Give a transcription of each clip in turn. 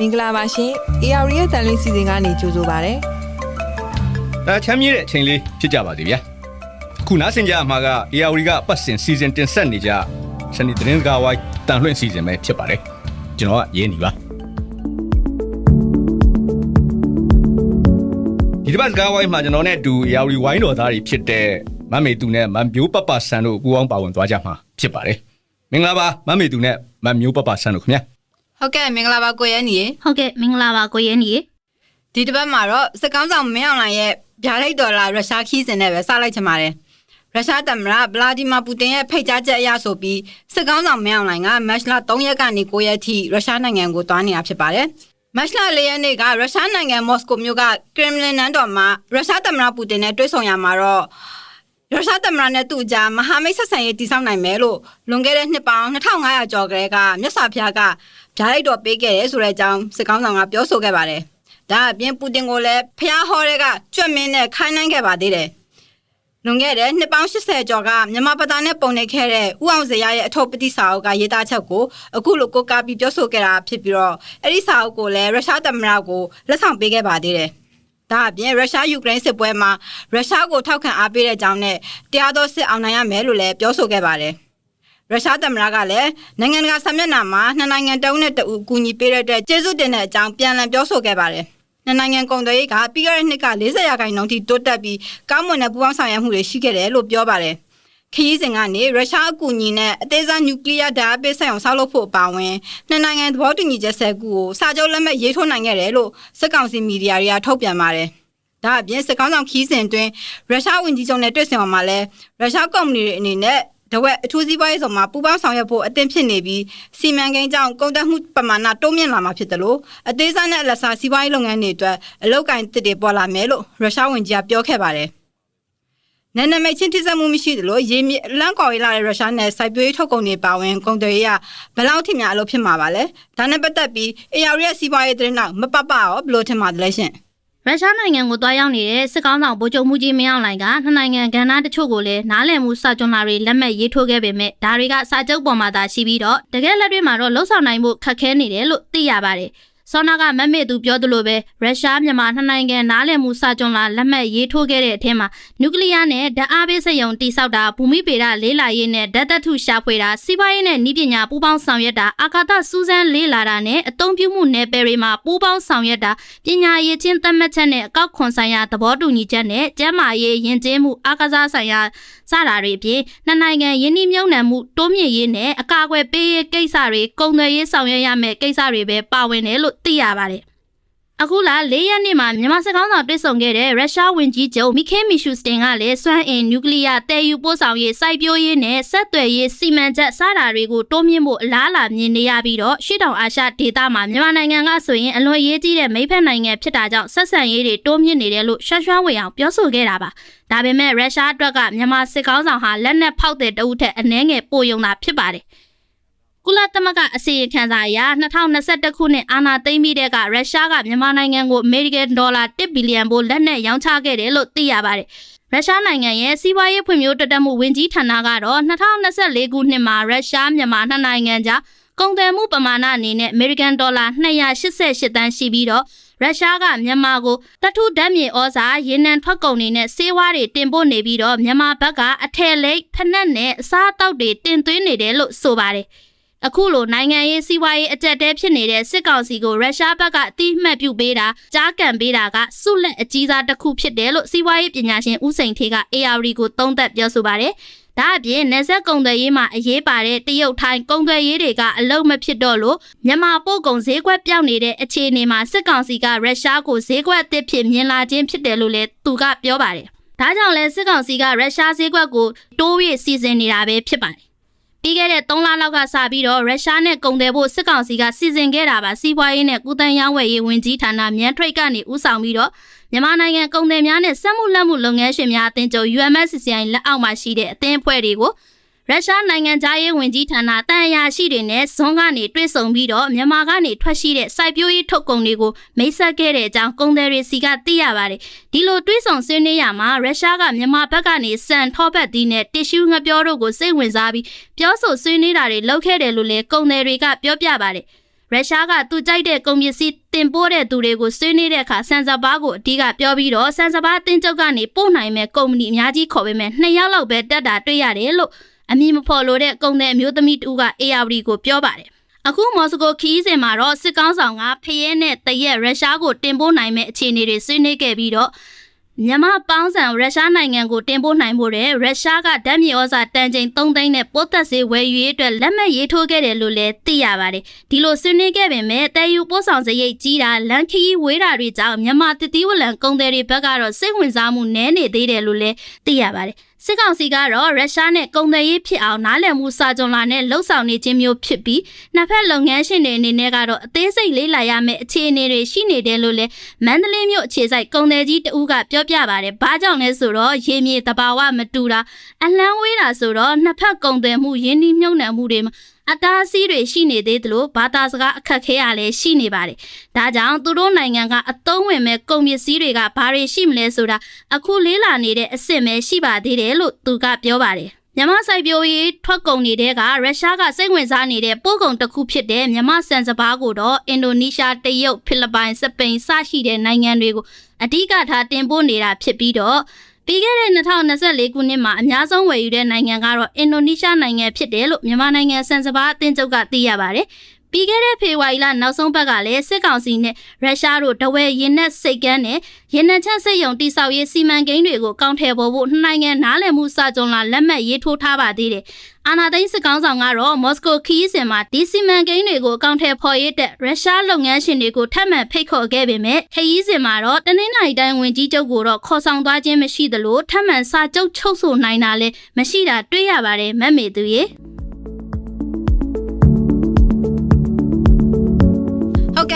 မင်္ဂလာပါရှင်။ AR ရဲ့တန်လင်းစီစဉ်ကနေကြိုဆိုပါရစေဒါချမ်းမြေ့တဲ့အချိန်လေးဖြစ်ကြပါသေးဗျာခုနားဆင်ကြအမှာက AR ကပတ်စင်စီစဉ်တင်ဆက်နေကြစနေသတင်းစကားဝိုင်းတန်လွှင့်စီစဉ်ပဲဖြစ်ပါတယ်ကျွန်တော်ကရေးနေပါဒီတစ်ပတ်စကားဝိုင်းမှာကျွန်တော်နဲ့အတူ AR ဝိုင်းတော်သားတွေဖြစ်တဲ့မမေသူနဲ့မန်မျိုးပပဆန်တို့ပူအောင်ပါဝင်သွားကြမှာဖြစ်ပါတယ်မင်္ဂလာပါမမေသူနဲ့မန်မျိုးပပဆန်တို့ခင်ဗျာ ဟုတ်ကဲ့မင်္ဂလာပါကိုရဲညီရေဟုတ်ကဲ့မင်္ဂလာပါကိုရဲနီရေဒီတစ်ပတ်မှာတော့စကောင်းဆောင်မင်းအောင်လှိုင်ရဲ့ဗျာဒိတ်တော်လာရုရှားခီးစဉ်နဲ့ပဲစလိုက်ချင်ပါတယ်ရုရှားသမ္မတဗလာဒီမာပူတင်ရဲ့ဖိတ်ကြားချက်အရဆိုပြီးစကောင်းဆောင်မင်းအောင်လှိုင်ကမတ်လ3ရက်ကနေ9ရက်ထိရုရှားနိုင်ငံကိုသွားနေတာဖြစ်ပါတယ်မတ်လ4ရက်နေ့ကရုရှားနိုင်ငံမော်စကိုမြို့ကကရင်မလင်နန်းတော်မှာရုရှားသမ္မတပူတင်နဲ့တွေ့ဆုံရမှာတော့ရုရှားသမ္မတနဲ့သူ့ကြားမဟာမိတ်ဆက်ဆံရေးတည်ဆောက်နိုင်မယ်လို့လွန်ခဲ့တဲ့နှစ်ပေါင်း2500ကျော်ကလေးကမြတ်စွာဘုရားက ဓာတ်ရိုက်တော်ပေးခဲ့တယ်ဆိုတဲ့အကြောင်းစစ်ကောင်းဆောင်ကပြောဆိုခဲ့ပါတယ်။ဒါအပြင်ပူတင်ကိုလည်းဖျားဟောတဲ့ကကြွက်မင်းနဲ့ခိုင်းနှိုင်းခဲ့ပါသေးတယ်။လွန်ခဲ့တဲ့နှစ်ပေါင်း80ကျော်ကမြန်မာပသားနဲ့ပုံနေခဲ့တဲ့ဥအောင်စရာရဲ့အထုပ်ပတိစာအုပ်ကရေးသားချက်ကိုအခုလိုကိုကာပြီးပြောဆိုခဲ့တာဖြစ်ပြီးတော့အဲ့ဒီစာအုပ်ကိုလည်းရုရှားသမ္မတကိုလက်ဆောင်ပေးခဲ့ပါသေးတယ်။ဒါအပြင်ရုရှားယူကရိန်းစစ်ပွဲမှာရုရှားကိုထောက်ခံအားပေးတဲ့အကြောင်းနဲ့တရားတော်စစ်အောင်နိုင်ရမယ်လို့လည်းပြောဆိုခဲ့ပါတယ်။ ရုရှားသမ္မတကလည်းနိုင်ငံတကာဆံမျက်နှာမှာနှစ်နိုင်ငံတုံးနဲ့တူအကူအညီပေးတဲ့အတွက်ကျေးဇူးတင်တဲ့အကြောင်းပြန်လည်ပြောဆိုခဲ့ပါတယ်။နှစ်နိုင်ငံကုန်သွယ်ရေးကပြီးခဲ့တဲ့နှစ်က40ရာခိုင်နှုန်းထိတိုးတက်ပြီးကောင်းမွန်တဲ့ပူးပေါင်းဆောင်ရွက်မှုတွေရှိခဲ့တယ်လို့ပြောပါတယ်။ခရီးစဉ်ကနေရုရှားအကူအညီနဲ့အသေးစားနျူကလ িয়ার ဓာတ်ပေးဆိုင်အောင်ဆောက်လုပ်ဖို့အပါအဝင်နှစ်နိုင်ငံသဘောတူညီချက်ဆက်ကူကိုစာချုပ်လက်မှတ်ရေးထိုးနိုင်ခဲ့တယ်လို့စစ်ကောင်စီမီဒီယာတွေကထုတ်ပြန်ပါတယ်။ဒါအပြင်စစ်ကောင်ဆောင်ခီးစဉ်အတွင်းရုရှားဝန်ကြီးချုပ်နဲ့တွေ့ဆုံမှာလဲရုရှားကုမ္ပဏီတွေအနေနဲ့ တဝက်အထူးစီးပွားရေးဆောင်မှာပူးပေါင်းဆောင်ရွက်ဖို့အသင့်ဖြစ်နေပြီးစီမံကိန်းကြောင့်ကုန်တက်မှုပမာဏတိုးမြင့်လာမှာဖြစ်တယ်လို့အသေးစားနဲ့အလတ်စားစီးပွားရေးလုပ်ငန်းတွေအတွက်အလုပ်ကိုင်တစ်တွေပေါ်လာမယ်လို့ရုရှားဝန်ကြီးကပြောခဲ့ပါတယ်။နန္ဒမိတ်ချင်းတိစက်မှုမရှိသလိုရေမြစ်လန့်ကွာရေးလာတဲ့ရုရှားနဲ့စိုက်ပျိုးရေးထုတ်ကုန်တွေပါဝင်ကုန်တွေရဘယ်လောက်ထိများအလုပ်ဖြစ်မှာပါလဲ။ဒါနဲ့ပတ်သက်ပြီး AR ရဲ့စီးပွားရေးသတင်းတော့မပပရောဘယ်လိုထင်ပါသလဲရှင်။ ရုရှားနိုင်ငံကိုတွားရောက်နေတဲ့စစ်ကောင်းဆောင်ဗိုလ်ချုပ်မှုကြီးမင်းအောင်လှိုင်ကနှစ်နိုင်ငံကဏ္ဍတချို့ကိုလည်းနားလည်မှုစာချွန်လာတွေလက်မှတ်ရေးထိုးခဲ့ပေမဲ့ဒါတွေကစာချုပ်ပေါ်မှာသာရှိပြီးတော့တကယ်လက်တွေ့မှာတော့လှုပ်ဆောင်နိုင်မှုခက်ခဲနေတယ်လို့သိရပါတယ်။ ဆောနာကမတ်မေသူပြောသလိုပဲရုရှားမြန်မာနှစ်နိုင်ငံနားလည်မှုစာချွန်လာလက်မှတ်ရေးထိုးခဲ့တဲ့အထက်မှာနျူကလ িয়ার နဲ့ဓာတ်အားပေးစက်ရုံတိစောက်တာဘူမိပေဒလေးလာရေးနဲ့ဓာတ်သက်ထုရှာဖွေတာစီးပွားရေးနဲ့ဤပညာပူးပေါင်းဆောင်ရွက်တာအာကာသစူးစမ်းလေးလာတာနဲ့အသုံးပြုမှုနယ်ပယ်တွေမှာပူးပေါင်းဆောင်ရွက်တာပညာရေးချင်းသတ်မှတ်ချက်နဲ့အကောက်ခွန်ဆိုင်ရာသဘောတူညီချက်နဲ့ကျန်းမာရေးယဉ်ကျေးမှုအာကာသဆိုင်ရာ စတာတွေအပြင်နှစ်နိုင်ငံယင်းနှိမ့်မြုံနှံမှုတိုးမြင့်ရေးနဲ့အကာအကွယ်ပေးရေးကိစ္စတွေကုန်သွယ်ရေးဆောင်ရွက်ရမယ့်ကိစ္စတွေပဲပါဝင်တယ်လို့သိရပါတယ် အခုလာ၄ရက်နေ့မှာမြန်မာစစ်ကောင်းဆောင်တွေ့ဆုံခဲ့တဲ့ရုရှားဝန်ကြီးချုပ်မီခေမီရှူစတင်ကလည်းစွမ်းအင်နျူကလ িয়ার တည်ယူပို့ဆောင်ရေးစိုက်ပျိုးရေးနဲ့ဆက်သွယ်ရေးစီမံချက်စတာတွေကိုတိုးမြင့်ဖို့အလားအလာမြင်နေရပြီးတော့ရှေ့တောင်အာရှဒေသမှာမြန်မာနိုင်ငံကဆိုရင်အလွန်အရေးကြီးတဲ့မိဖက်နိုင်ငံဖြစ်တာကြောင့်ဆက်ဆံရေးတွေတိုးမြင့်နေတယ်လို့ရှမ်းရွှမ်းဝေအောင်ပြောဆိုခဲ့တာပါဒါပေမဲ့ရုရှားအတွက်ကမြန်မာစစ်ကောင်းဆောင်ဟာလက်နက်ဖောက်တဲ့တအုပ်ထက်အနှဲငယ်ပိုယုံတာဖြစ်ပါတယ် ကုလသမဂ္ဂအစီရင်ခံစာအရ2021ခုနှစ်အာဏာသိမ်းပြီးတဲ့ကရုရှားကမြန်မာနိုင်ငံကိုအမေရိကန်ဒေါ်လာ1ဘီလီယံပိုလက်နက်ရောင်းချခဲ့တယ်လို့သိရပါတယ်။ရုရှားနိုင်ငံရဲ့စီးပွားရေးဖွံ့ဖြိုးတိုးတက်မှုဝန်ကြီးဌာနကတော့2024ခုနှစ်မှာရုရှားမြန်မာနှစ်နိုင်ငံကြားကုန်သွယ်မှုပမာဏအနေနဲ့အမေရိကန်ဒေါ်လာ288တန်းရှိပြီးတော့ရုရှားကမြန်မာကိုတထုဓာတ်မြေဩဇာရေနံထွက်ကုန်တွေနဲ့ဆေးဝါးတွေတင်ပို့နေပြီးတော့မြန်မာဘက်ကအထည်လိပ်ဖက်နှက်နဲ့အစားအသောက်တွေတင်သွင်းနေတယ်လို့ဆိုပါတယ်။ အခုလိုနိုင်ငံရေးစီးပွားရေးအကြက်တဲဖြစ်နေတဲ့စစ်ကောင်စီကိုရုရှားဘက်ကအတိအမှတ်ပြုပေးတာကြားကန်ပေးတာကစုလက်အကြီးစားတစ်ခုဖြစ်တယ်လို့စီးပွားရေးပညာရှင်ဦးစိန်ထေးက AR ကိုသုံးသပ်ပြောဆိုပါတယ်။ဒါအပြင်နေဆက်ကုံသွယ်ရေးမှာအရေးပါတဲ့တရုတ်ထိုင်းကုံသွယ်ရေးတွေကအလုံးမဖြစ်တော့လို့မြန်မာပို့ကုန်ဈေးကွက်ပြောင်းနေတဲ့အခြေအနေမှာစစ်ကောင်စီကရုရှားကိုဈေးကွက်အသစ်ဖြစ်မြင်လာခြင်းဖြစ်တယ်လို့လည်းသူကပြောပါတယ်။ဒါကြောင့်လဲစစ်ကောင်စီကရုရှားဈေးကွက်ကိုတိုး၍စီစဉ်နေတာပဲဖြစ်ပါတယ်။ ပြီးခဲ့တဲ့3လလောက်ကစပြီးတော့ရုရှားနဲ့ကုန်တယ်ဖို့စစ်ကောင်စီကစီစဉ်ခဲ့တာပါစီးပွားရေးနဲ့ကုသန်းရောင်းဝယ်ရေးဝန်ကြီးဌာနမြန်ထရိတ်ကနေဦးဆောင်ပြီးတော့မြန်မာနိုင်ငံကုန်တယ်များနဲ့စက်မှုလက်မှုလုပ်ငန်းရှင်များအသင်းချုပ် UMSCCI လက်အောက်မှာရှိတဲ့အသင်းအဖွဲ့တွေကို ရုရှားနိုင်ငံသားရေးဝန်ကြီးဌာနတန်အရာရှိတွေနဲ့ဇွန်ကနေတွေ့ဆုံပြီးတော့မြန်မာကနေထွက်ရှိတဲ့စိုက်ပျိုးရေးထုတ်ကုန်တွေကိုမိတ်ဆက်ခဲ့တဲ့အကြောင်းကုန်သည်တွေစီကသိရပါတယ်။ဒီလိုတွေ့ဆုံဆွေးနွေးရမှာရုရှားကမြန်မာဘက်ကနေစံထောပတ်သီးနဲ့တစ်ရှူးငပြောတို့ကိုစိတ်ဝင်စားပြီးပြောဆိုဆွေးနွေးတာတွေလုပ်ခဲ့တယ်လို့လည်းကုန်သည်တွေကပြောပြပါတယ်။ရုရှားကသူကြိုက်တဲ့ကုန်ပစ္စည်းတင်ပို့တဲ့သူတွေကိုဆွေးနွေးတဲ့အခါဆန်စပါးကိုအဓိကပြောပြီးတော့ဆန်စပါးတင်ကျုပ်ကနေပို့နိုင်မဲ့ကုမ္ပဏီအများကြီးခေါ်ပေးမယ်နှစ်ယောက်လောက်ပဲတက်တာတွေ့ရတယ်လို့ အမည်မဖော်လို့တဲ့ကုန်တဲ့အမျိုးသမီးတူက ARD ကိုပြောပါတယ်အခုမော်စကိုခီးစင်မှာတော့စစ်ကောင်းဆောင်ကဖရဲနဲ့တရက်ရုရှားကိုတင်ပို့နိုင်မဲ့အခြေအနေတွေဆွေးနွေးခဲ့ပြီးတော့မြန်မာပေါင်းဆန်ရုရှားနိုင်ငံကိုတင်ပို့နိုင်ဖို့တဲ့ရုရှားကဓာတ်မြေဩဇာတန်ချိန်3သိန်းနဲ့ပိုးသက်စေဝယ်ယူရေးအတွက်လက်မှတ်ရေးထိုးခဲ့တယ်လို့လည်းသိရပါတယ်။ဒီလိုဆွေးနွေးခဲ့ပေမဲ့တဲယူပို့ဆောင်စရိတ်ကြီးတာလန်ခီဝေးတာတွေကြောင့်မြန်မာတတိဝလံကုန်သည်တွေဘက်ကတော့စိတ်ဝင်စားမှုနည်းနေသေးတယ်လို့လည်းသိရပါတယ်။ စစ်ကောင်စီကတော့ရုရှားနဲ့ကုန်သွယ်ရေးဖြစ်အောင်နားလည်မှုစာချုပ်လာနဲ့လှုပ်ဆောင်နေခြင်းမျိုးဖြစ်ပြီးနှစ်ဖက်လုပ်ငန်းရှင်တွေအနေနဲ့ကတော့အသေးစိတ်လေးလာရမယ့်အခြေအနေတွေရှိနေတယ်လို့လည်းမန္တလေးမြို့အခြေစိုက်ကုန်သည်ကြီးတဦးကပြောပြပါတယ်။ဘာကြောင့်လဲဆိုတော့ရေမြေတဘာဝမတူတာအလန်းဝေးတာဆိုတော့နှစ်ဖက်ကုန်သွယ်မှုရင်းနှီးမြှုပ်နှံမှုတွေမှာ အတားအဆီးတွေရှိနေသေးသလိုဘာသာစကားအခက်ခဲရလည်းရှိနေပါတယ်။ဒါကြောင့်သူတို့နိုင်ငံကအသုံးဝင်မဲ့ကုန်ပစ္စည်းတွေကဘာတွေရှိမလဲဆိုတာအခုလေးလာနေတဲ့အစ်စ်ပဲရှိပါသေးတယ်လို့သူကပြောပါတယ်။မြန်မာစိုက်ပျိုးရေးထွက်ကုန်နေတဲ့ကရုရှားကစိတ်ဝင်စားနေတဲ့ပို့ကုန်တစ်ခုဖြစ်တဲ့မြန်မာဆန်စပါးကိုတော့အင်ဒိုနီးရှားတရုတ်ဖိလစ်ပိုင်စပိန်စရှိတဲ့နိုင်ငံတွေကိုအဓိကထားတင်ပို့နေတာဖြစ်ပြီးတော့ ပြီးခဲ့တဲ့2024ခုနှစ်မှာအများဆုံးဝယ်ယူတဲ့နိုင်ငံကတော့အင်ဒိုနီးရှားနိုင်ငံဖြစ်တယ်လို့မြန်မာနိုင်ငံစံစပါးအသင်းချုပ်ကသိရပါတယ်။ ပြီးခဲ့တဲ့ဖေဖော်ဝါရီလနောက်ဆုံးပတ်ကလည်းစစ်ကောင်စီနဲ့ရုရှားတို့တဝဲရင်နက်စိတ်ကန်းနဲ့ရင်နက်ချက်စိတ်ယုံတိဆောက်ရေးစီမံကိန်းတွေကိုကောင်းထည်ပေါ်ဖို့နှစ်နိုင်ငံနားလည်မှုစာချုပ်လာလက်မှတ်ရေးထိုးထားပါသေးတယ်။အာနာသိန်းစစ်ကောင်ဆောင်ကတော့မော်စကိုခီးစင်မှာဒီစီမံကိန်းတွေကိုကောင်းထည်ဖော်ရေးတဲ့ရုရှားလုပ်ငန်းရှင်တွေကိုထပ်မံဖိတ်ခေါ်ခဲ့ပေမဲ့ခရီးစင်မှာတော့တနင်္လာရီတိုင်းဝင်ကြီးချုပ်ကိုတော့ခေါ်ဆောင်သွားခြင်းမရှိသလိုထပ်မံစာချုပ်ချုပ်ဆိုနိုင်တာလည်းမရှိတာတွေ့ရပါတယ်မတ်မေသူရေ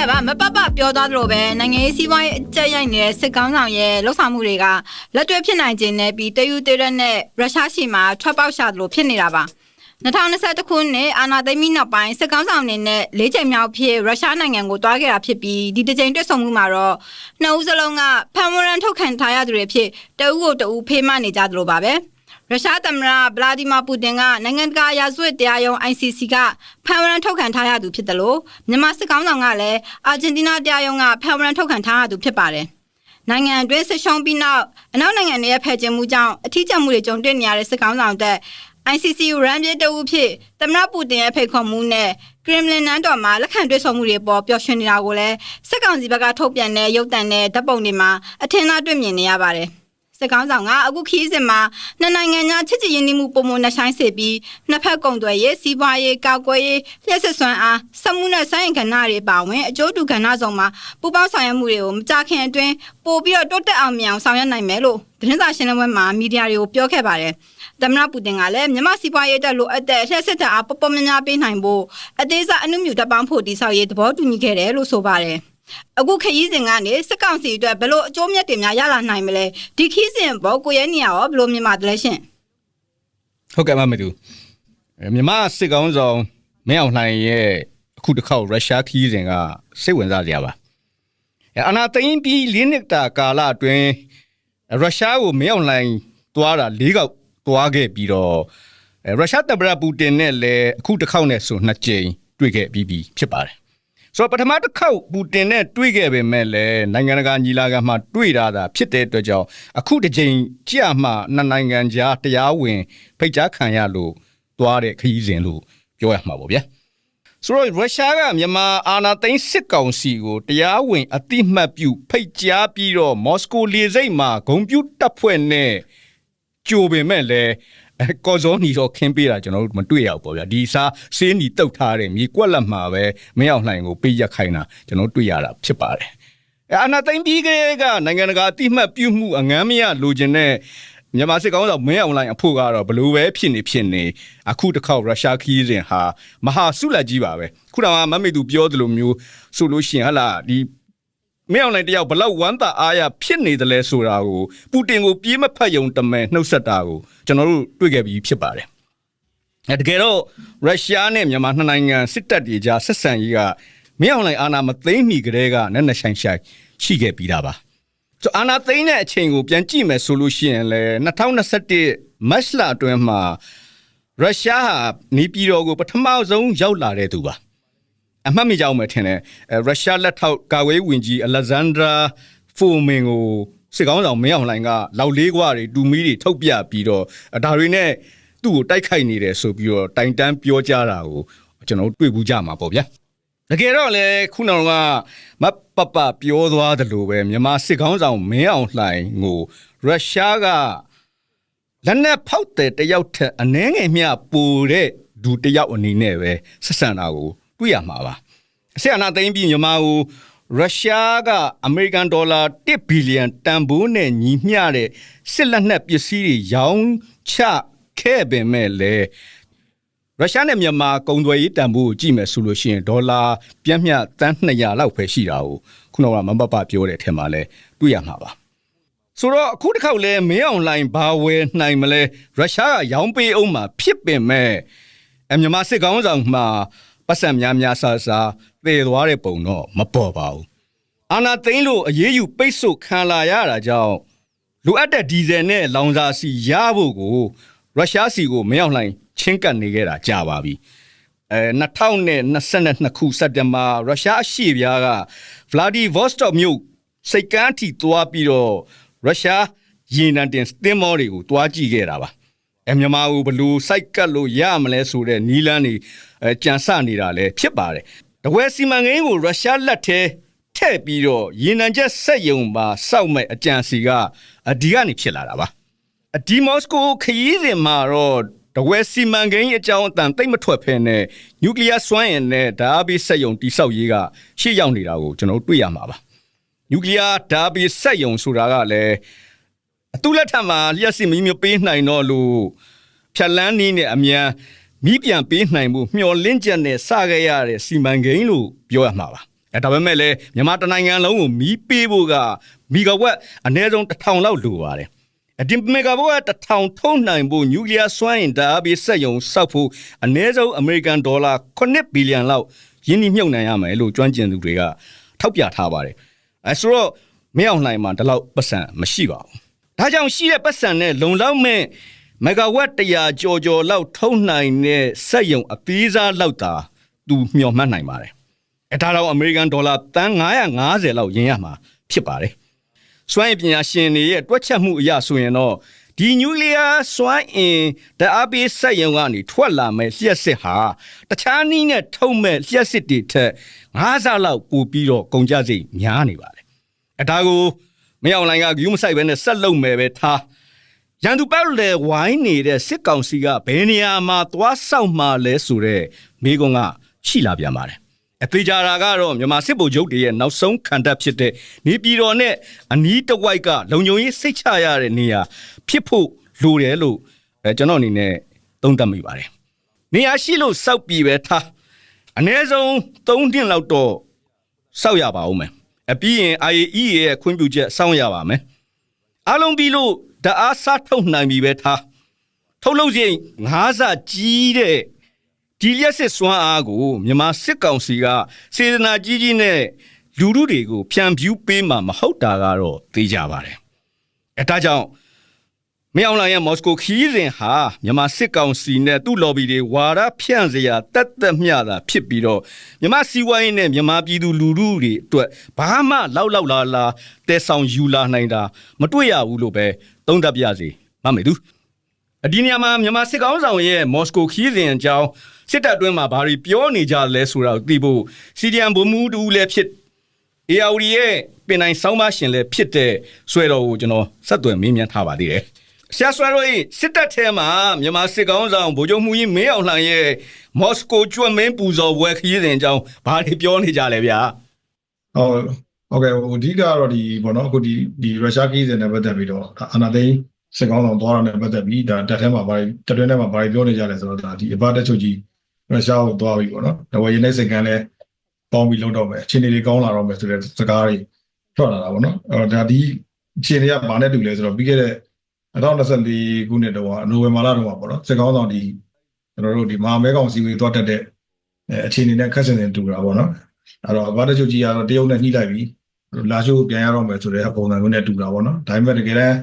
ဟုတ်ကဲ့ပါမပပပြောသွားသလိုပဲနိုင်ငံရေးစီးပွားရေးအကျက်ရိုက်နေတဲ့စစ်ကောင်းဆောင်ရဲ့လှုပ်ဆောင်မှုတွေကလက်တွေ့ဖြစ်နိုင်ခြင်းနဲ့ပြီးတယူတေရက်နဲ့ရုရှားရှိမှာထွက်ပေါက်ရှာသလိုဖြစ်နေတာပါ2021ခုနှစ်အာနာသိမ့်မီနောက်ပိုင်းစစ်ကောင်းဆောင်အနေနဲ့၄ချိန်မြောက်ဖြစ်ရုရှားနိုင်ငံကိုတွားခဲ့တာဖြစ်ပြီးဒီတစ်ချိန်တွေ့ဆုံမှုမှာတော့နှစ်ဦးစလုံးကဖန်ဝရန်ထုတ်ခံထားရသူတွေဖြစ်တဦးကိုတဦးဖေးမနေကြသလိုပါပဲ ရုရှားသမ္မတဗလာဒီမာပူတင်ကနိုင်ငံတကာရာဇဝတ်တရားရုံး ICC ကဖန်ဝရန်ထုတ်ခံထားရသူဖြစ်တယ်လို့မြန်မာစစ်ကောင်းဆောင်ကလည်းအာဂျင်တီးနားတရားရုံးကဖန်ဝရန်ထုတ်ခံထားရသူဖြစ်ပါတယ်။နိုင်ငံအတွင်းဆစ်ရှုံးပြီးနောက်အနောက်နိုင်ငံတွေရဲ့ဖယ်ကျဉ်မှုကြောင့်အထီးကျန်မှုတွေကြုံတွေ့နေရတဲ့စစ်ကောင်းဆောင်တဲ့ ICC ရန်ပြေတအုပ်ဖြစ်သမ္မတပူတင်ရဲ့ဖိတ်ခေါ်မှုနဲ့ကရင်မလင်နန်းတော်မှာလက်ခံတွေ့ဆုံမှုတွေပေါ်ပျော်ရွှင်နေတာကိုလည်းစစ်ကောင်စီဘက်ကထုတ်ပြန်တဲ့ရုပ်သံနဲ့ဓာတ်ပုံတွေမှာအထင်သာတွေ့မြင်နေရပါတယ်။ စစ်ကောင်းဆောင်ကအခုခီးစဉ်မှာနှစ်နိုင်ငံကြားချစ်ကြည်ရင်းနှီးမှုပုံမနှဆိုင်စေပြီးနှစ်ဖက်ကုန်သွယ်ရေးစီးပွားရေးကောက်ကွယ်ရေးလျှက်စစ်စွမ်းအားစက်မှုနဲ့ဆိုင်ရင်ကဏ္ဍတွေပါဝင်အကျိုးတူကဏ္ဍဆောင်မှာပူးပေါင်းဆောင်ရွက်မှုတွေကိုမကြခင်အတွင်းပို့ပြီးတော့တိုးတက်အောင်မြင်အောင်ဆောင်ရွက်နိုင်မယ်လို့သတင်းစာရှင်းလင်းပွဲမှာမီဒီယာတွေကိုပြောခဲ့ပါတယ်။သမ္မတပူတင်ကလည်းမြန်မာစီးပွားရေးအတွက်လိုအပ်တဲ့လျှက်စစ်တပ်အားပပများများပေးနိုင်ဖို့အသေးစားအနုမြူတပ်ပေါင်းဖို့တိဆောက်ရေးသဘောတူညီခဲ့တယ်လို့ဆိုပါတယ်။ အခုခရီးစဉ်ကနေစစ်ကောင်စီအတွက်ဘလို့အကျိုးမြတ်တွေများရလာနိုင်မလဲဒီခရီးစဉ်ဘောကိုရဲနေရရောဘလို့မြင်ပါတယ်ရှင်ဟုတ်ကဲ့ပါမေသူအဲမြန်မာစစ်ကောင်းဆောင်မင်းအောင်လှိုင်ရဲ့အခုတစ်ခေါက်ရုရှားခီးစဉ်ကစိတ်ဝင်စားစရာပါအဲအနာသိန်းပြီးလင်းနစ်တာကာလအတွင်းရုရှားကိုမင်းအောင်လှိုင်သွားတာ၄ခေါက်သွားခဲ့ပြီးတော့အဲရုရှားသမ္မတပူတင်နဲ့လည်းအခုတစ်ခေါက်နဲ့ဆိုနှစ်ကြိမ်တွေ့ခဲ့ပြီးပြီဖြစ်ပါတယ် ဆိုတော့ပထမတစ်ခေါက်ပူတင်နဲ့တွေ့ခဲ့ပေမဲ့လည်းနိုင်ငံတကာညီလာခံမှာတွေ့တာသာဖြစ်တဲ့အတွက်ကြောင့်အခုတစ်ချိန်ကြာမှနှစ်နိုင်ငံကြားတရားဝင် ဖိတ်ကြားခံရလို့သွားတဲ့ခရီးစဉ်လို့ပြောရမှာပေါ့ဗျာဆိုတော့ရုရှားကမြန်မာအာဏာသိမ်းစစ်ကောင်စီကိုတရားဝင် အတိမတ်ပြု ဖိတ်ကြားပြီးတော့မော်စကိုလေဆိပ်မှာဂုံပြူတပ်ဖွဲ့နဲ့ကြိုပင်မဲ့လည်း အဲကော်စောနီတော့ခင်းပေးတာကျွန်တော်တို့မတွေ့ရဘူးပေါ့ဗျာဒီစားစေးနီတုတ်ထားတယ်မြေကွက်လက်မှာပဲမင်းအောင်လှိုင်ကိုပေးရက်ခိုင်းတာကျွန်တော်တွေ့ရတာဖြစ်ပါတယ်အဲအာနာသိမ့်ပြီးကလေးကနိုင်ငံတကာအတိမတ်ပြုမှုအငမ်းမရလိုချင်တဲ့မြန်မာစစ်ကောင်ဆောင်မင်းအောင်လှိုင်အဖို့ကတော့ဘလို့ပဲဖြစ်နေဖြစ်နေအခုတစ်ခေါက်ရုရှားခီးစဉ်ဟာမဟာဆုလက်ကြီးပါပဲခုနကမမေသူပြောသလိုမျိုးဆိုလို့ရှိရင်ဟလာဒီ မင်းအောင်လှိုင်တယောက်ဘလောက်ဝမ်းသာအားရဖြစ်နေတယ်လဲဆိုတာကိုပူတင်ကိုပြေးမဖတ်ယုံတမဲနှုတ်ဆက်တာကိုကျွန်တော်တို့တွေ့ခဲ့ပြီးဖြစ်ပါတယ်အဲတကယ်တော့ရုရှားနဲ့မြန်မာနှစ်နိုင်ငံစစ်တပ်တွေကြားဆက်ဆံရေးကမင်းအောင်လှိုင်အာဏာမသိမ်းမီကတည်းကနက်နက်ရှိုင်းရှိုင်းရှိခဲ့ပြီးသားပါဆိုအာနာသိန်းတဲ့အချိန်ကိုပြန်ကြည့်မယ်ဆိုလို့ရှိရင်လေ2021မတ်လအတွင်းမှာရုရှားဟာနေပြည်တော်ကိုပထမဆုံးရောက်လာတဲ့သူပါ အမှတ်မိကြအောင်မယ်ထင်တယ်အဲရုရှားလက်ထောက်ကာကွယ်ရေးဝန်ကြီးအလက်ဇန်ဒရာဖိုမင်ကိုစစ်ကောင်းဆောင်မင်းအောင်လှိုင်ကလောက်လေးကွာတွေတူမီတွေထုတ်ပြပြီးတော့ဒါတွေနဲ့သူ့ကိုတိုက်ခိုက်နေတယ်ဆိုပြီးတော့တိုင်တန်းပြောကြတာကိုကျွန်တော်တို့တွေ့ဘူးကြမှာပေါ့ဗျာတကယ်တော့လေခုနကမပပပြောသွားသလိုပဲမြန်မာစစ်ကောင်းဆောင်မင်းအောင်လှိုင်ကိုရုရှားကလက်နဲ့ဖောက်တဲ့တယောက်ထက်အနှဲငယ်မျှပိုတဲ့ဒူတယောက်အနေနဲ့ပဲဆက်ဆံတာကို တွေ့ရမှာပါအဆက်အနာသိမ့်ပြီးမြန်မာကိုရုရှားကအမေရိကန်ဒေါ်လာ1ဘီလီယံတန်ဖိုးနဲ့ညီမျှတဲ့စစ်လက်နက်ပစ္စည်းတွေရောင်းချခဲ့ပေမဲ့လည်းရုရှားနဲ့မြန်မာကုန်သွယ်ရေးတန်ဖိုးကိုကြည့်မယ်ဆိုလို့ရှိရင်ဒေါ်လာပြည့်မြတ်တန်း200လောက်ပဲရှိတာကိုခုနကမမပပပြောတဲ့အထက်မှာလဲတွေ့ရမှာပါဆိုတော့အခုတစ်ခေါက်လဲမင်းအောင်လိုင်းဘာဝယ်နိုင်မလဲရုရှားကရောင်းပေးအောင်မှာဖြစ်ပင်မဲ့အမြန်မာစစ်ကောင်းဆောင်မှာ ပတ်စံများများဆာဆာသေသွားတဲ့ပုံတော့မပေါ်ပါဘူးအာနာသိန်းလို့အရေးယူပိတ်ဆို့ခံလာရတာကြောင့်လိုအပ်တဲ့ဒီဇယ်နဲ့လောင်စာစီရဖို့ကိုရုရှားစီကိုမင်းအောင်လိုင်းချင်းကပ်နေခဲ့တာကြာပါပြီအဲ2022ခုစက်တင်ဘာရုရှားအရှေ့ပြားကဗလာဒီဗော့စတော့မြို့စိတ်ကမ်းထိသွားပြီးတော့ရုရှားရေနံတင်သင်းမောတွေကိုတွားကြည့်ခဲ့တာပါ အဲမြန်မာကိုဘယ်လို့စိုက်ကတ်လို့ရမလဲဆိုတဲ့နီလန်းတွေအဲကြံစနေတာလည်းဖြစ်ပါတယ်တကွဲစီမံကိန်းကိုရုရှားလက်ထဲထည့်ပြီးတော့ရေနံချက်စက်ယုံပါစောက်မဲ့အကြံစီကအဒီကနေဖြစ်လာတာပါ အဒီမော်စကိုခရီးစဉ်မှာတော့တဝဲစီမံကိန်းအကြောင်းအတန်တိတ်မထွက်ဖ ೇನೆ နျူကလ িয়ার စွမ်းအင်နဲ့ဓာတ်အားပေးစက်ရုံတိဆောက်ရေးကရှေ့ရောက်နေတာကိုကျွန်တော်တို့တွေ့ရမှာပါနျူကလ িয়ার ဓာတ်အားပေးစက်ရုံဆိုတာကလည်း အတူလက်ထက်မှာလျှက်စစ်မီးမပေးနိုင်တော့လို့ဖြတ်လန်းနည်းနဲ့အမြန်မီးပြန်ပေးနိုင်မှုမျှော်လင့်ချက်နဲ့စခဲ့ရတဲ့စီမံကိန်းလို့ပြောရမှာပါအဲဒါပေမဲ့လည်းမြန်မာတိုင်းနိုင်ငံလုံးကိုမီးပေးဖို့ကမီဂါဝက်အနည်းဆုံး1000လောက်လိုပါတယ်အဒီမီဂါဘိုကတထောင်ထုံးနိုင်ဖို့နျူကလ িয়ার စွမ်းအင်ဓာတ်အားပေးစက်ရုံစောက်ဖို့အနည်းဆုံးအမေရိကန်ဒေါ်လာ9ဘီလီယံလောက်ယင်းနှိမြုပ်နှံရမယ်လို့ကျွမ်းကျင်သူတွေကထောက်ပြထားပါတယ်အဲဆိုတော့မင်းအောင်လှိုင်မှာဒီလောက်ပတ်စံမရှိပါဘူး ဒါကြောင့်ရှိတဲ့ပတ်စံနဲ့လုံလောက်မဲ့မဂါဝတ်100ကျော်ကျော်လောက်ထုံးနိုင်တဲ့စက်ရုံအသေးစားလောက်သာသူမျှော်မှန်းနိုင်ပါတယ်အဲဒါတော့အမေရိကန်ဒေါ်လာတန်း950လောက်ရင်းရမှာဖြစ်ပါတယ်စွမ်းအင်ပညာရှင်တွေရဲ့တွက်ချက်မှုအရဆိုရင်တော့ဒီနျူကလ িয়ার စွမ်းအင်ဓာတ်အားပေးစက်ရုံကနေထွက်လာမဲ့လျှက်စစ်ဟာတခြားနည်းနဲ့ထုတ်မဲ့လျှက်စစ်တွေထက်9ဆလောက်ပိုပြီးတော့ကုန်ကျစရိတ်များနေပါတယ်အဒါကို မင်းအောင်လိုင်းကဂယူးမဆိုင်ပဲနဲ့ဆက်လုံမယ်ပဲထားရန်သူပတ်လေဝိုင်းနေတဲ့စစ်ကောင်စီကဘယ်နေရာမှာသွားဆောက်မှလဲဆိုတော့မိကုံကရှိလာပြန်ပါတယ်အသေးကြတာကတော့မြန်မာစစ်ဗိုလ်ချုပ်တွေရဲ့နောက်ဆုံးခံတပ်ဖြစ်တဲ့နေပြည်တော်နဲ့အနီးတစ်ဝိုက်ကလုံခြုံရေးစိတ်ချရတဲ့နေရာဖြစ်ဖို့လိုတယ်လို့အဲကျွန်တော်အနေနဲ့သုံးသပ်မိပါတယ်။နေရာရှိလို့စောက်ပြီးပဲထားအနည်းဆုံး3နှစ်လောက်တော့စောက်ရပါဦးမယ်။ အပြီးရင် IAE ရဲ့ခွင့်ပြုချက်စောင့်ရပါမယ်။အားလုံးပြီးလို့ဓာတ်အားစားထုတ်နိုင်ပြီပဲထားထုတ်လုပ်ချိန်9ဆကြီးတဲ့ဒီလျက်စစ်စွမ်းအားကိုမြန်မာစစ်ကောင်စီကစေတနာကြီးကြီးနဲ့လူလူတွေကိုဖြန့်ဖြူးပေးမှာမဟုတ်တာကတော့သိကြပါတယ်။အဲဒါကြောင့် မင်းအောင်လှိုင်ရဲ့မော်စကိုခီးစဉ်ဟာမြန်မာစစ်ကောင်စီနဲ့သူ့ lobby တွေဝါဒဖြန့်စရာတတ်သက်မျှတာဖြစ်ပြီးတော့မြန်မာစီးပွားရေးနဲ့မြန်မာပြည်သူလူထုတွေအတွက်ဘာမှလောက်လောက်လာလာတဲဆောင်ယူလာနိုင်တာမတွေ့ရဘူးလို့ပဲသုံးသပ်ပြစီမမေသူအဒီနေရာမှာမြန်မာစစ်ကောင်ဆောင်ရဲ့မော်စကိုခီးစဉ်အကြောင်းစစ်တပ်အတွင်းမှာဘာတွေပြောနေကြလဲဆိုတာကိုသိဖို့စီဒီအမ်ဘုံမူတူလည်းဖြစ် ARD ရဲ့ပင်တိုင်းဆောင်းပါရှင်လည်းဖြစ်တဲ့ဆွဲတော်ကိုကျွန်တော်ဆက်သွယ်မေးမြန်းထားပါသေးတယ်။ ဆရာဆွဲတော်၏စစ်တပ်ထဲမှာမြန်မာစစ်ကောင်ဆောင်ဗိုလ်ချုပ်မှုကြီးမင်းအောင်လှိုင်ရဲ့မော်စကိုကျွတ်မင်းပူဇော်ဝယ်ခီးစဉ်အကြောင်းဘာတွေပြောနေကြလဲဗျာဟုတ်ဟုတ်ကဲ့ဟိုအဓိကကတော့ဒီဘောနော်အခုဒီဒီရုရှားကိစ္စနဲ့ပတ်သက်ပြီးတော့ဒါအာနာသိန်းစစ်ကောင်းဆောင်သွားတာနဲ့ပတ်သက်ပြီးဒါတက်ထဲမှာဘာတက်တွင်းထဲမှာဘာပြောနေကြလဲဆိုတော့ဒါဒီအဘတက်ချုပ်ကြီးရုရှားကိုသွားပြီပေါ့နော်ဒါဝယ်ရင်တဲ့စိတ်ကန်းလဲပေါင်းပြီးလုံးတော့မယ်အခြေအနေတွေကောင်းလာတော့မယ်ဆိုတဲ့စကားတွေထွက်လာတာပေါ့နော်အဲ့တော့ဒါဒီအခြေအနေကဘာနဲ့တူလဲဆိုတော့ပြီးခဲ့တဲ့ 2024ခုနှစ်တုန်းကနိုဝင်ဘာလတုန်းကပေါ့နော်စစ်ကောင်းဆောင်ဒီကျွန်တော်တို့ဒီမဟာမဲကောင်စီဝေးသွားတက်တဲ့အဲအခြေအနေနဲ့ခက်ဆင်ဆင်တူတာပေါ့နော်အဲ့တော့ဘာတချို့ကြီးကတော့တရုတ်နဲ့နှိလိုက်ပြီလာရှိုးပြန်ရတော့မယ်ဆိုတဲ့ပုံစံမျိုးနဲ့တူတာပေါ့နော်ဒါပေမဲ့တကယ်တမ်း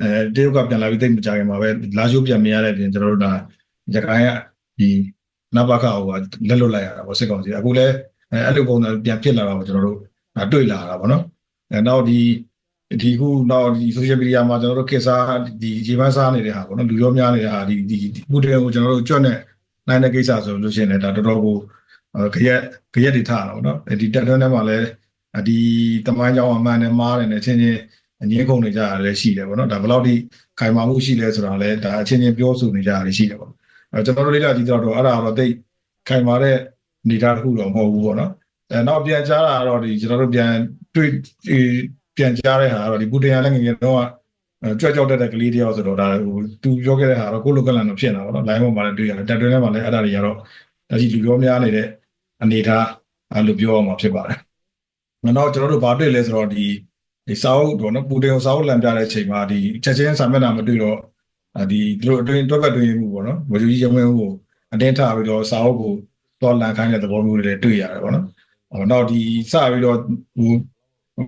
အဲတရုတ်ကပြန်လာပြီးသိပ်မကြခင်မှာပဲလာရှိုးပြန်မြင်ရတဲ့ပြင်ကျွန်တော်တို့ဒါရခိုင်ကဒီနဘခဟိုကလက်လွတ်လိုက်ရတာပေါ့စစ်ကောင်စီအခုလဲအဲအဲ့လိုပုံစံပြန်ဖြစ်လာတော့ကျွန်တော်တို့ဒါတွေ့လာတာပေါ့နော်အဲနောက်ဒီ ဒီခုနောက်ဒီ social media မှာကျွန်တော်တို့ခေတ်စားဒီရေပန်းစားနေတဲ့ဟာပေါ့နော်လူရောများနေတဲ့ဟာဒီဒီဥတည်ကိုကျွန်တော်တို့ကြွတ်နဲ့နိုင်တဲ့ကိစ္စဆိုလို့ရှိရင်လည်းဒါတော်တော်ကိုခရက်ခရက်တွေထားတာပေါ့နော်ဒီတက်တွန်းထဲမှာလည်းဒီတမိုင်းကြောင်အမှန်နဲ့မားတယ်နဲ့ချင်းချင်းအငင်းကုန်နေကြတာလည်းရှိတယ်ပေါ့နော်ဒါဘယ်လောက်ထိခိုင်မာမှုရှိလဲဆိုတာလည်းဒါအချင်းချင်းပြောဆိုနေကြတာလည်းရှိတယ်ပေါ့အဲကျွန်တော်တို့လေးလာကြည့်တော့အဲ့ဒါတော့တိတ်ခိုင်မာတဲ့နေသားတစ်ခုတော့မဟုတ်ဘူးပေါ့နော်အဲနောက်ပြန်ကြားတာကတော့ဒီကျွန်တော်တို့ပြန်တွေ့ ပြန်ကြားတဲ့ဟာကတော့ဒီပူတင်ရလည်းငယ်ငယ်တော့ကြွက်ကြောက်တဲ့ကလေးတယောက်ဆိုတော့ဒါဟိုသူပြောခဲ့တဲ့ဟာတော့ကိုလိုကလန်တော့ဖြစ်နေတာပေါ့နော် line ပေါ်မှာလည်းတွေ့ရတယ်တက်တွင်းထဲမှာလည်းအဲ့ဒါတွေကတော့ဒါကြီးလူပြောများနေတဲ့အနေထားအဲ့လိုပြောအောင်မှာဖြစ်ပါတယ်။နောက်ကျွန်တော်တို့ဘာတွေ့လဲဆိုတော့ဒီဒီစာအုပ်တော့နော်ပူတင်ကိုစာအုပ်လန်ပြတဲ့အချိန်မှာဒီချက်ချင်းစာမျက်နှာမတွေ့တော့ဒီသူတို့အတွင်းတွက်ပတ်တွင်းမှုပေါ့နော်ဝေကြီးရုံးမှုကိုအတင်းထားပြီးတော့စာအုပ်ကိုတော့လန်ခိုင်းတဲ့သဘောမျိုးတွေလည်းတွေ့ရတယ်ပေါ့နော်။ဟောနောက်ဒီစပြီးတော့ဟို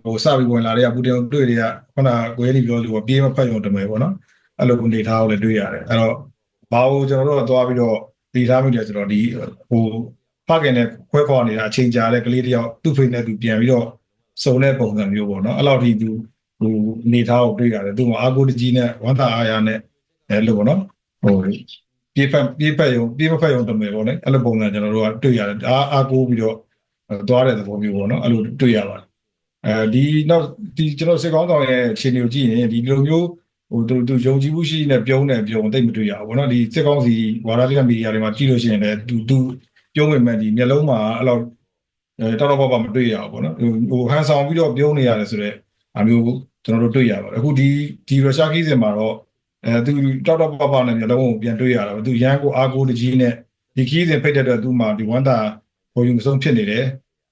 ဟိုစပြီးဝင်လာတဲ့ပူတင်ကိုတွေ့တဲ့ခုနကိုရေးနေပြောလို့ပြေးမဖက်ရုံတမယ်ပေါ့နော်။အဲ့လိုအနေထားကိုလည်းတွေ့ရတယ်။အဲ့တော့ဘာလို့ကျွန်တော်တို့ကသွားပြီးတော့တည်ထားမိတယ်ဆိုတော့ဒီဟိုဖခင်နဲ့ခွဲခေါ်နေတာအချိန်ကြာတဲ့ကလေးတယောက်သူ့ဖိနဲ့သူပြန်ပြီးတော့စုံတဲ့ပုံစံမျိုးပေါ့နော်အဲ့လောက်ထိသူဟိုနေထားကိုတွေ့ရတယ်သူကအာကိုတကြီးနဲ့ဝမ်းသာအားရနဲ့အဲ့လိုပေါ့နော်ဟိုပြေးဖက်ပြေးဖက်ရုံပြေးမဖက်ရုံတမယ်ပေါ့လေအဲ့လိုပုံစံကျွန်တော်တို့ကတွေ့ရတယ်အာအာကိုပြီးတော့သွားတဲ့သဘောမျိုးပေါ့နော်အဲ့လိုတွေ့ရပါတယ် အဲဒီနောက်ဒီကျွန်တော်စစ်ကောင်းဆောင်ရဲ့အခြေအနေကိုကြည့်ရင်ဒီလိုမျိုးဟိုသူသူယုံကြည်မှုရှိနေပြုံးနေပြုံးတိတ်မတွေ့ရဘူးပေါ့နော်ဒီစစ်ကောင်းစီဝါရတိကမီဒီယာတွေမှာကြည့်လို့ရှိရင်လည်းသူသူပြုံးဝင်မဲ့ဒီမျက်လုံးမှာအဲ့လောက်အဲတော်တော်ပေါ့မတွေ့ရဘူးပေါ့နော်ဟိုဟန်ဆောင်ပြီးတော့ပြုံးနေရတယ်ဆိုတော့အမျိုးကျွန်တော်တို့တွေ့ရပါတယ်အခုဒီဒီရုရှားခီးစင်မှာတော့အဲသူတောက်တောက်ပပနဲ့မျိုးလုံးကိုပြန်တွေ့ရတာပဲသူရန်ကိုအားကိုတကြီးနဲ့ဒီခီးစင်ဖိတ်တဲ့အတွက်သူမှဒီဝန်တာဘုံယူမဆုံးဖြစ်နေတယ်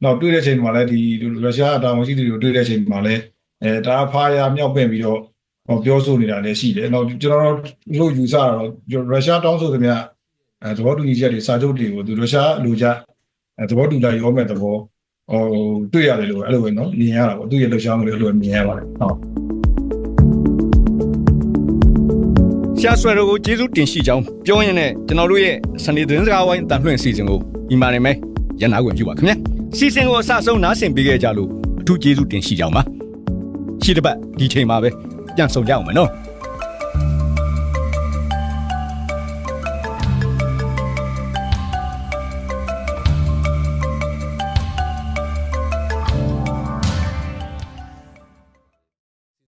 နောက်တွေ့တဲ့ချိန်မှာလည်းဒီရုရှားအတာဝန်ရှိသူတွေတွေ့တဲ့ချိန်မှာလည်းအဲဒါဖားရမြောက်ပင့်ပြီးတော့ဟောပြောဆိုနေတာလည်းရှိတယ်နောက်ကျွန်တော်တို့ယူဆတော့ရုရှားတောင်းဆိုသမျှအဲသဘောတူညီချက်တွေစာချုပ်တွေကိုသူရုရှားလူကြအဲသဘောတူလိုက်ရောမဲ့သဘောဟိုတွေ့ရတယ်လို့အဲ့လိုပဲเนาะမြင်ရတာပေါ့သူရဲ့လှုပ်ရှားမှုတွေအဲ့လိုပဲမြင်ရပါတယ်ဟုတ် ဆရာဆွဲတို့ကိုကျေးဇူးတင်ရှိကြောင်းပြောရင်းနဲ့ကျွန်တော်တို့ရဲ့စနေသတင်းစကားဝိုင်းတန်လွှင့်စီစဉ်ကိုဒီမှာနေမယ်ရန်နာခွင့်ပြုပါခင်ဗျာ စီစဉ်ကိုအစဆုံးနားဆင်ပေးခဲ့ကြလို့အထူးကျေးဇူးတင်ရှိကြောင်းပါရှိတစ်ပတ်ဒီချိန်မှာပဲပြန်ဆောင်ကြအောင်မယ်နော်